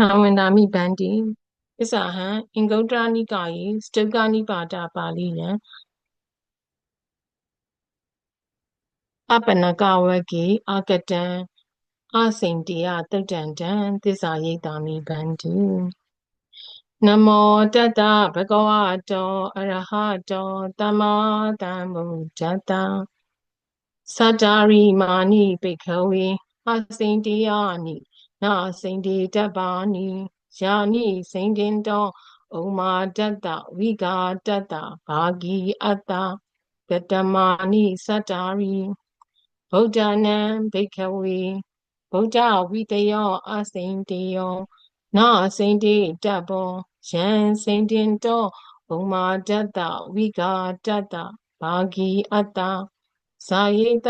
နာဝင်တာမိဗန္တိပစ္ဆာဟံအင်္ဂုတ္တရနိကာယေစတုကနိပါဒပါဠိယံအပနကဝကေအာကတံအစိန်တေယတုတ်တံတံသစ္စာရိတ်တာမိဗန္တိနမောတတဘဂဝတောအရဟတောသမ္မာသမ္ဗုဒ္ဓတ္တသတ္တာရိမာနိပိခဝေအစိန်တေယနိ နာစိန်တေတပါနိယာနိစိန်တင်တောဥမာတတ္တဝိကာတတ္တဘာဂီအတ္တကတမာနိသတ္တာရိဗုဒ္ဓနံဘိခဝေဗုဒ္ဓဝိတယောအစိန်တေယောနာစိန်တေတဘောယံစိန်တင်တောဥမာတတ္တဝိကာတတ္တဘာဂီအတ္တဇာယေတ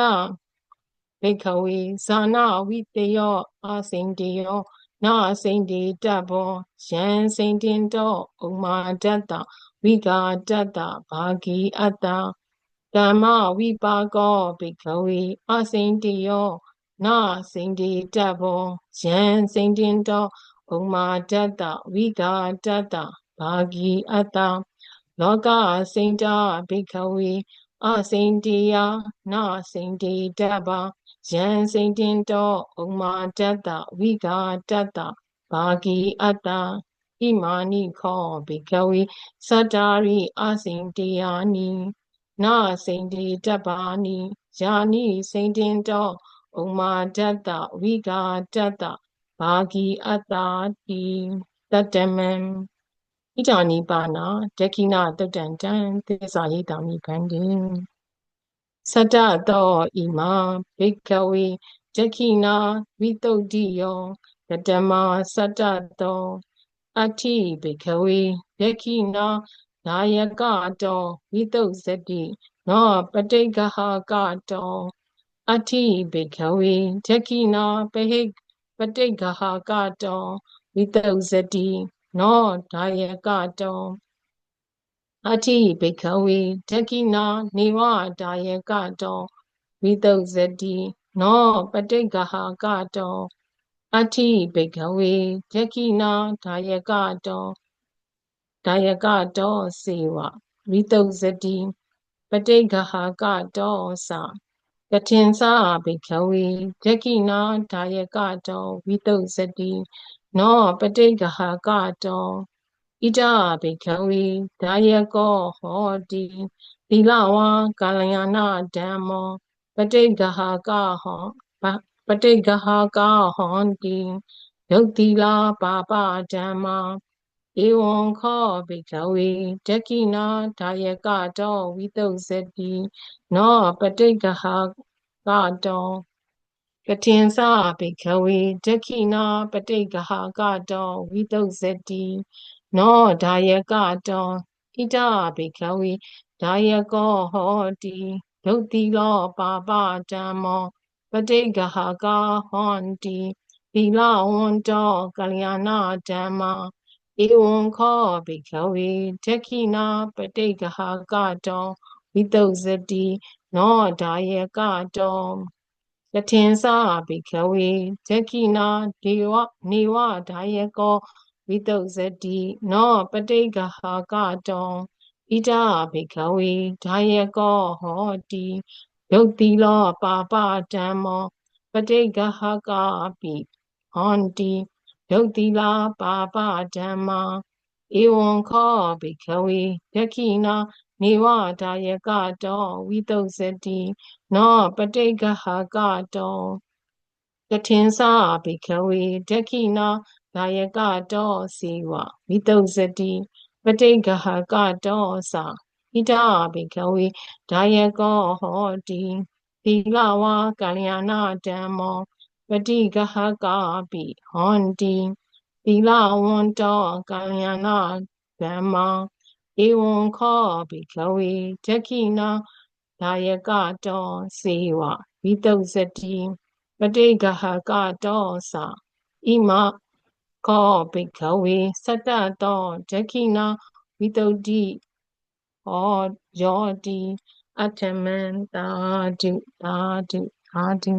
ဘိခဝေဇာနာဝိတယောအာစိန်တေယောနာစိန်တေတဘောယံစိန်တင်တောဥမာတတဝိကာတတဘာဂီအတ္တကမ္မဝိပါကောဘိခဝေအာစိန်တေယောနာစိန်တေတဘောယံစိန်တင်တောဥမာတတဝိကာတတဘာဂီအတ္တလောကစိန်တာဘိခဝေအစိန်တေယနာစိန်တေတဘာ ယံစိန်တင်တောဥမာတတ္တဝိကာတတ္တဘာဂီအတ္တဣမာနိခောဘိကဝေသတ္တာရိအစိန်တေယာနိနာစိန်တေတပါနိယာနိစိန်တင်တောဥမာတတ္တဝိကာတတ္တဘာဂီအတ္တတိတတမံဣဒာနိပါဏဒက္ခိဏတုတ္တံတံသစ္စာရိတာမိဗန္တိ သတ္တတောဣမာဘိကဝေဒက္ခိနာဝိတုဒ္ဓိယောကတမသတ္တတောအဋ္ဌိဘိကဝေဒက္ခိနာနာယကတောဝိတုဇတိနောပဋိက္ခဟာကတောအဋ္ဌိဘိကဝေဒက္ခိနာပဟိပဋိက္ခဟာကတောဝိတုဇတိနောဒါယကတော အတိဘိခဝေဒက္ခိနာနေဝဒါယကတောဝိတုဇတိနောပဋိက္ခဟာကတောအတိဘိခဝေဒက္ခိနာဒါယကတောဒါယကတောစေဝဝိတုဇတိပဋိက္ခဟာကတောသကထင်္စာဘိခဝေဒက္ခိနာဒါယကတောဝိတုဇတိနောပဋိက္ခဟာကတော ဣဒဘိခဝေဒါယကောဟောတိသီလဝါကာလယာနာဓမ္မောပဋိက္ခဟာကဟောပဋိက္ခဟာကဟောတိယုတ်တိလာပါပဓမ္မာဧဝံခောဘိကဝေဒက္ခိနာဒါယကတောဝိတုဇတိနောပဋိက္ခဟာကတောကထင်္စာဘိကဝေဒက္ခိနာပဋိက္ခဟာကတောဝိတုဇတိ နောဒါယကတောဣဒဘိခဝေဒါယကောဟောတိဒုတိလောပါပဓမ္မောပဋိက္ခကဟောတိသီလဝန္တောကလျာဏဓမ္မာဧဝံခောဘိခဝေဒက္ခိနာပဋိက္ခကတောဝိတုဇတိနောဒါယကတောတထင်္စာဘိခဝေဒက္ခိနာဒေဝနေဝဒါယကော ဝိတုဇတိနောပဋိက္ခဟာကတောဣဒဘိခဝေဒါယကောဟောတိယုတ်တိလောပါပဓမ္မောပဋိက္ခဟာကပိဟောတိယုတ်တိလာပါပဓမ္မာဧဝံခောဘိခဝေဒက္ခိနာနေဝဒါယကတောဝိတုဇတိနောပဋိက္ခဟာကတော ကထင်္စာဘိခဝေဒက္ခိနာဒါယကတောစေဝဝိတုဇတိပဋိက္ခဟကတောသာဣဒဘိကဝေဒါယကောဟောတိသီလဝါကလျာဏဓမ္မောပဋိက္ခဟကပိဟောတိသီလဝန္တောကလျာဏဓမ္မောဧဝံခောဘိကဝေဒက္ခိနာဒါယကတောစေဝဝိတုဇတိ ပဋိက္ခဟကတောသာဣမခောဘိခဝေသတ္တတောဒက္ခိနာဝိတုဒ္ဓိဟောယောတိအထမန္တာတုတာတုအာတု